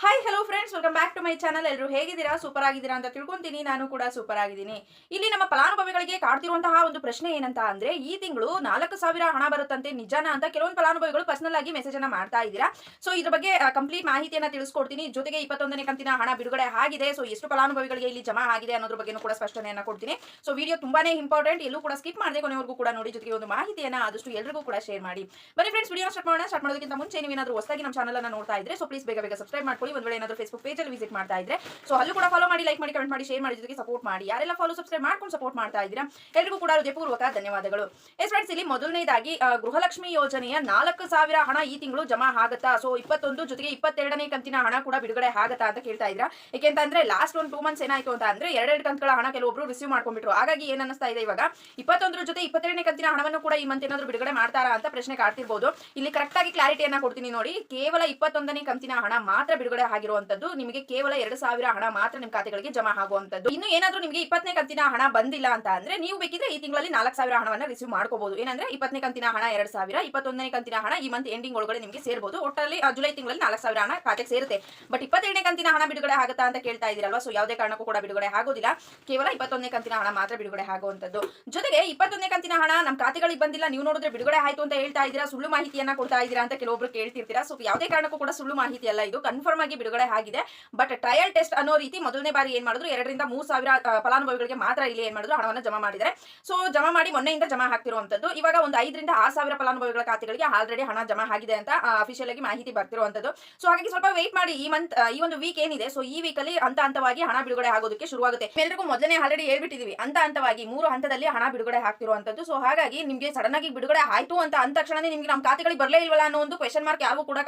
Hi hello friends welcome back to my channel ಎಲ್ಲರೂ ಹೇಗಿದ್ದೀರಾ? Super ಆಗಿದ್ದೀರಾ ಅಂತ ತಿಳ್ಕೊಂತೀನಿ. ನಾನು ಕೂಡ ಸೂಪರ್ ಆಗಿದ್ದೀನಿ. ಇಲ್ಲಿ ನಮ್ಮ ಫಲಾನುಭವಿಗಳಿಗೆ ಕಾಡ್ತಿರುವಂತಹ ಒಂದು ಪ್ರಶ್ನೆ ಏನಂತ ಅಂದ್ರೆ, ಈ ತಿಂಗಳು ನಾಲ್ಕು ಸಾವಿರ ಹಣ ಬರುತ್ತಂತೆ ನಿಜಾನ ಅಂತ ಕೆಲವೊಂದು ಫಲಾನುಭವಿಗಳು ಪರ್ಸನಲ್ ಆಗಿ ಮೆಸೇಜ್ ಅನ್ನ ಮಾಡ್ತಾ ಇದ್ದೀರಾ. ಸೊ ಇದ್ರ ಬಗ್ಗೆ ಕಂಪ್ಲೀಟ್ ಮಾಹಿತಿಯನ್ನ ತಿಳಿಸ್ಕೊಡ್ತೀನಿ. ಜೊತೆಗೆ ಇಪ್ಪತ್ತೊಂದನೇ ಕಂತಿನ ಹಣ ಬಿಡುಗಡೆ ಆಗಿದೆ. ಸೊ ಎಷ್ಟು ಫಲಾನುಭವಿಗಳಿಗೆ ಇಲ್ಲಿ ಜಮಾ ಆಗಿದೆ ಅನ್ನೋದ್ರ ಬಗ್ಗೆ ಕೂಡ ಸ್ಪಷ್ಟನೆಯನ್ನ ಕೊಡ್ತೀನಿ. ಸೊ ವಿಡಿಯೋ ತುಂಬಾನೇ ಇಂಪಾರ್ಟೆಂಟ್ ಎಲ್ಲೂ ಕೂಡ ಸ್ಕಿಪ್ ಮಾಡದೆ ಕೊನೆವರೆಗೂ ಕೂಡ ನೋಡಿ. ಜೊತೆಗೆ ಒಂದು ಮಾಹಿತಿಯನ್ನ ಆದಷ್ಟು ಎಲ್ಲರಿಗೂ ಕೂಡ ಶೇರ್ ಮಾಡಿ. ಬನ್ನಿ ಫ್ರೆಂಡ್ಸ್ ವಿಡಿಯೋ ಸ್ಟಾರ್ಟ್ ಮಾಡೋಣ. ಸ್ಟಾರ್ಟ್ ಮಾಡೋದಕ್ಕಿಂತ ಮುಂಚೆ ನೀವೇನಾದ್ರೂ ಹೊಸದಾಗಿ ನಮ್ಮ ಚಾನಲ್ ನೋಡ್ತಾ ಇದ್ರೆ ಸೊ ಪ್ಲೀಸ್ ಬೇಗ ಬೇಗ ಸಬ್ಸ್ಕ್ರೈಬ್ ಒಂದು ವೇಳೆ ಏನಾದರೂ ಫೇಸ್ಬುಕ್ ಪೇಜ್ ಅಲ್ಲಿ ವಿಸಿಟ್ ಮಾಡ್ತಾ ಇದ್ರೆ. ಸೊ ಅಲ್ಲೂ ಕೂಡ ಫಾಲೋ ಮಾಡಿ ಲೈಕ್ ಮಾಡಿ ಕಮೆಂಟ್ ಮಾಡಿ ಶೇರ್ ಮಾಡಿ ಜೊತೆಗೆ ಸಪೋರ್ಟ್ ಮಾಡಿ. ಯಾರೆಲ್ಲ ಫಾಲೋ ಸಬ್ಸ್ಕ್ರೈಬ್ ಮಾಡ್ಕೊಂಡು ಸಪೋರ್ಟ್ ಮಾಡ್ತಾ ಇದ್ದೀರಾ, ಎಲ್ರಿಗೂ ಕೂಡ ಹೃದಯಪೂರ್ವಕ ಧನ್ಯವಾದಗಳು. ಎಸ್ ಫ್ರೆಂಡ್ಸ್ ಇಲ್ಲಿ ಮೊದಲನೇದಾಗಿ ಗೃಹಲಕ್ಷ್ಮಿ ಯೋಜನೆಯ ನಾಲ್ಕು ಸಾವಿರ ಹಣ ಈ ತಿಂಗಳು ಜಮಾ ಆಗತ್ತಾ? ಸೊ ಇಪ್ಪತ್ತೊಂದು ಜೊತೆಗೆ ಇಪ್ಪತ್ತೆರಡನೇ ಕಂತಿನ ಹಣ ಕೂಡ ಬಿಡುಗಡೆ ಆಗತ್ತಾ ಅಂತ ಕೇಳ್ತಾ ಇದ್ರ ಯಾಕೆಂತಂದ್ರೆ ಲಾಸ್ಟ್ ಒಂದು ಟೂ ಮಂತ್ಸ್ ಏನಾಯ್ತು ಅಂತ ಅಂದ್ರೆ, ಎರಡೆರಡು ಕಂತುಗಳ ಹಣ ಕೆಲವೊಬ್ರು ರಿಸೀವ್ ಮಾಡ್ಕೊಂಡ್ಬಿಟ್ರು. ಹಾಗಾಗಿ ಏನ್ ಅನಿಸ್ತಾ ಇದೆ ಇವಾಗ? ಇಪ್ಪತ್ತೊಂದ್ರ ಜೊತೆ ಇಪ್ಪತ್ತೆರಡನೇ ಕಂತಿನ ಹಣವನ್ನು ಕೂಡ ಈ ಮಂತ್ ಏನಾದ್ರು ಬಿಡುಗಡೆ ಮಾಡ್ತಾರಾ ಅಂತ ಪ್ರಶ್ನೆ ಕಾಡ್ತಿರ್ಬೋದು. ಇಲ್ಲಿ ಕರೆಕ್ಟ್ ಆಗಿ ಕ್ಲಾರಿಟಿಯನ್ನ ಕೊಡ್ತೀನಿ ನೋಡಿ. ಕೇವಲ ಇಪ್ಪತ್ತೊಂದನೇ ಕಂತಿನ ಹಣ ಮಾತ್ರ ಬಿಡುಗಡೆ ಆಗಿರುವಂತದ್ದು, ನಿಮಗೆ ಕೇವಲ ಎರಡು ಸಾವಿರ ಹಣ ಮಾತ್ರ ನಿಮ್ಮ ಖಾತೆಗಳಿಗೆ ಜಮಾ ಆಗುವಂತದ್ದು. ಇನ್ನು ಏನಾದ್ರೂ ನಿಮಗೆ ಇಪ್ಪತ್ತನೇ ಕಂತಿನ ಹಣ ಬಂದಿಲ್ಲ ಅಂತ ಅಂದ್ರೆ, ನೀವು ಬೇಕಿದ್ರೆ ಈ ತಿಂಗಳಲ್ಲಿ ನಾಲ್ಕು ಸಾವಿರ ಹಣವನ್ನ ರಿಸೀವ್ ಮಾಡ್ಕೋಬಹುದು ಏನಂದ್ರೆ, ಇಪ್ಪತ್ತನೇ ಕಂತಿನ ಹಣ ಎರಡು ಸಾವಿರ, ಇಪ್ಪತ್ತೊಂದನೇ ಕಂತಿನ ಹಣ ಈ ಮಂತ್ ಎಂಡಿಂಗ್ ಒಳಗಡೆ ನಿಮಗೆ ಸೇರಬಹುದು ಒಟ್ಟಲ್ಲಿ ಜುಲೈ ತಿಂಗಳಲ್ಲಿ ನಾಲ್ಕು ಸಾವಿರ ಹಣ ಖಾತೆಗೆ ಸೇರುತ್ತೆ. ಬಟ್ ಇಪ್ಪತ್ತೆರಡನೇ ಕಂತಿನ ಹಣ ಬಿಡುಗಡೆ ಆಗುತ್ತಾ ಅಂತ ಕೇಳ್ತಾ ಇದೀರಲ್ವಾ ಸೊ ಯಾವುದೇ ಕಾರಣಕ್ಕೂ ಕೂಡ ಬಿಡುಗಡೆ ಆಗೋದಿಲ್ಲ. ಕೇವಲ ಇಪ್ಪತ್ತೊಂದನೇ ಕಂತಿನ ಹಣ ಮಾತ್ರ ಬಿಡುಗಡೆ ಆಗುವಂತದ್ದು. ಜೊತೆಗೆ ಇಪ್ಪತ್ತೊಂದನೇ ಕಂತಿನ ಹಣ ನಮ್ಮ ಖಾತೆಗಳಿಗೆ ಬಂದಿಲ್ಲ, ನೀವು ನೋಡಿದ್ರೆ ಬಿಡುಗಡೆ ಆಯ್ತು ಅಂತ ಹೇಳ್ತಾ ಇದ್ದೀರಾ? ಸುಳ್ಳು ಮಾಹಿತಿಯನ್ನ ಕೊಡ್ತಾ ಇದೀರಾ ಅಂತ ಕೆಲವೊಬ್ರು ಕೇಳ್ತಿರ್ತೀರಾ? ಸೊ ಯಾವುದೇ ಕಾರಣಕ್ಕೂ ಕೂಡ ಸುಳ್ಳು ಮಾಹಿತಿ ಅಲ್ಲ ಇದು ಕನ್ಫರ್ಮ್ ಆಗಿ ಬಿಡುಗಡೆ ಆಗಿದೆ. ಬಟ್ ಟ್ರಯಲ್ ಟೆಸ್ಟ್ ಅನ್ನೋ ರೀತಿ ಮೊದಲನೇ ಬಾರಿ ಏನ್ ಮಾಡಿದ್ರು? ಎರಡರಿಂದ ಮೂರು ಸಾವಿರ ಫಲಾನುಭವಿಗಳಿಗೆ ಮಾತ್ರ ಇಲ್ಲಿ ಏನ್ ಮಾಡಿದ್ರು? ಹಣವನ್ನು ಜಮಾ ಮಾಡಿದ್ದಾರೆ. ಸೊ ಜಮಾ ಮಾಡಿ ಮೊನ್ನೆಯಿಂದ ಜಮಾ ಹಾಕ್ತಿರುವಂತದ್ದು ಇವಾಗ ಒಂದು ಐದರಿಂದ ಆರು ಸಾವಿರ ಫಲಾನುಭವಿಗಳ ಖಾತೆಗಳಿಗೆ ಆಲ್ರೆಡಿ ಹಣ ಜಮಾ ಆಗಿದೆ ಅಂತ ಅಫಿಷಿಯಲ್ ಆಗಿ ಮಾಹಿತಿ ಬರ್ತಿರುವಂತದ್ದು. ಸೊ ಹಾಗಾಗಿ ಸ್ವಲ್ಪ ವೇಟ್ ಮಾಡಿ. ಈ ಮಂತ್ ಈ ಒಂದು ವೀಕ್ ಏನಿದೆ? ಸೊ ಈ ವೀಕ್ ಅಲ್ಲಿ ಹಂತ ಹಂತವಾಗಿ ಹಣ ಬಿಡುಗಡೆ ಆಗೋದಕ್ಕೆ ಶುರುವಾಗುತ್ತೆ. ಎಲ್ರಿಗೂ ಮೊದಲನೇ ಆಲ್ರೆಡಿ ಹೇಳ್ಬಿಟ್ಟಿದೀವಿ. ಹಂತ ಹಂತವಾಗಿ ಮೂರು ಹಂತದಲ್ಲಿ ಹಣ ಬಿಡುಗಡೆ ಆಗ್ತಿರುವಂತದ್ದು. ಸೊ ಹಾಗಾಗಿ ನಿಮಗೆ ಸಡನ್ ಆಗಿ ಬಿಡುಗಡೆ ಆಯ್ತು ಅಂತ ಅಂದ ತಕ್ಷಣ ನಿಮ್ಗೆ ನಮ್ಮ ಖಾತೆಗಳಿಗೆ ಬರಲೇ ಇಲ್ವಲ್ಲ ಅನ್ನೋ ಒಂದು ಕ್ವೆಶನ್ ಮಾರ್ಕ್ ಯಾರು ಕೂಡ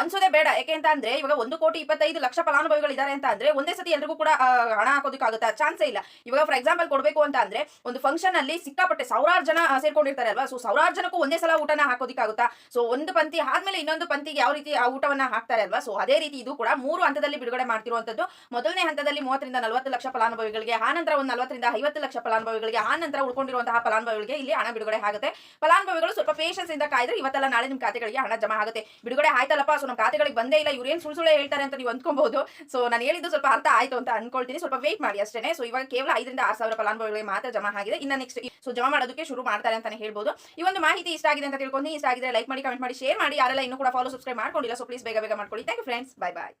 ಅನ್ಸೋದೇ ಬೇಡ. ಯಾಕೆ ಅಂತ ಅಂದ್ರೆ, ಇವಾಗ ಒಂದು ಕೋಟಿ ಇಪ್ಪತ್ತೈದು ಲಕ್ಷ ಫಲಾನುಭವಿಗಳು ಇದ್ದಾರೆ ಅಂತ ಅಂದ್ರೆ ಒಂದೇ ಸತಿ ಎಲ್ರಿಗೂ ಕೂಡ ಹಣ ಹಾಕೋದಕ್ಕಾಗುತ್ತಾ ಚಾನ್ಸೇ ಇಲ್ಲ. ಇವಾಗ ಫಾರ್ ಎಕ್ಸಾಂಪಲ್ ಕೊಡಬೇಕು ಅಂತ ಅಂದ್ರೆ ಒಂದು ಫಂಕ್ಷನ್ ಅಲ್ಲಿ ಸಿಕ್ಕಾಪಟ್ಟೆ ಸಾವಿರಾರು ಜನ ಸೇರ್ಕೊಂಡಿರ್ತಾರೆ ಅಲ್ವಾ? ಸೊ ಸಾವಿರಾರು ಜನಕ್ಕೂ ಒಂದೇ ಸಲ ಊಟನ ಹಾಕೋದಕ್ಕಾಗುತ್ತಾ ಸೊ ಒಂದು ಪಂಕ್ತಿ ಆದ್ಮೇಲೆ ಇನ್ನೊಂದು ಪಂತಿಗೆ ಯಾವ ರೀತಿ ಆ ಊಟವನ್ನ ಹಾಕ್ತಾರೆ ಅಲ್ವಾ? ಸೊ ಅದೇ ರೀತಿ ಇದು ಕೂಡ ಮೂರು ಹಂತದಲ್ಲಿ ಬಿಡುಗಡೆ ಮಾಡ್ತಿರುವಂತದ್ದು ಮೊದಲನೇ ಹಂತದಲ್ಲಿ ಮೂವತ್ತರಿಂದ ನಲವತ್ತು ಲಕ್ಷ ಫಲಾನುಭವಿಗಳಿಗೆ, ಆ ನಂತರ ಒಂದು ನಲವತ್ತರಿಂದ ಐವತ್ತು ಲಕ್ಷ ಫಲಾನುಭವಿಗಳಿಗೆ, ಆ ನಂತರ ಉಳ್ಕೊಂಡಿರುವಂತಹ ಫಲಾನುಭವಿಗಳಿಗೆ ಇಲ್ಲಿ ಹಣ ಬಿಡುಗಡೆ ಆಗುತ್ತೆ. ಫಲಾನುಭವಿಗಳು ಸ್ವಲ್ಪ ಪೇಷನ್ಸ್ ಇಂದ ಕಾಯ್ದ್ರೆ ಇವತ್ತೆಲ್ಲ ನಾಳೆ ನಿಮ್ಮ ಖಾತೆಗಳಿಗೆ ಹಣ ಜಮಾ ಆಗುತ್ತೆ. ಬಿಡುಗಡೆ ಆಯ್ತಲ್ಲಪ್ಪ? ಸೊ ನಮ್ಮ ಖಾತೆಗಳಿಗೆ ಬಂದೇ ಇಲ್ಲ. ಇವ್ರೇನು ಸುಳ್ಳು ಹೇಳ್ತಾರೆ ಅಂತ ನೀವು ಅಂದ್ಕೊಬಹುದು ಸೊ ನಾನು ಹೇಳಿದ್ದು ಸ್ವಲ್ಪ ಅರ್ಥ ಆಯ್ತು ಅಂತ ಅನ್ಕೊಳ್ತೀನಿ. ಸ್ವಲ್ಪ ವೇಟ್ ಮಾಡಿ ಅಷ್ಟೇ ಸೊ ಇವಾಗ ಕೇವಲ ಐದರಿಂದ ಆರು ಸಾವಿರ ಫಲಾನುಭವಿಗಳಿಗೆ ಮಾತ್ರ ಜಮಾ ಆಗಿದೆ. ಇನ್ನು ನೆಕ್ಸ್ಟ್ ಸೊ ಜಮಾ ಮಾಡೋದಕ್ಕೆ ಶುರು ಮಾಡ್ತಾರೆ ಅಂತಾನೆ ಹೇಳ್ಬೋದು. ಈ ಒಂದು ಮಾಹಿತಿ ಇಷ್ಟ ಆಗಿದೆ ಅಂತ ತಿಳ್ಕೊಂಡು, ಇಷ್ಟ ಆಗಿದ್ರೆ ಲೈಕ್ ಮಾಡಿ ಕಮೆಂಟ್ ಮಾಡಿ ಶೇರ್ ಮಾಡಿ. ಯಾರೆಲ್ಲ ಇನ್ನೂ ಕೂಡ ಫಾಲೋ ಸಬ್ಸ್ಕ್ರೈಬ್ ಮಾಡ್ಕೊಂಡಿಲ್ಲ ಸೊ ಪ್ಲೀಸ್ ಬೇಗ ಬೇಗ ಮಾಡ್ಕೊಳ್ಳಿ. Thank you friends bye bye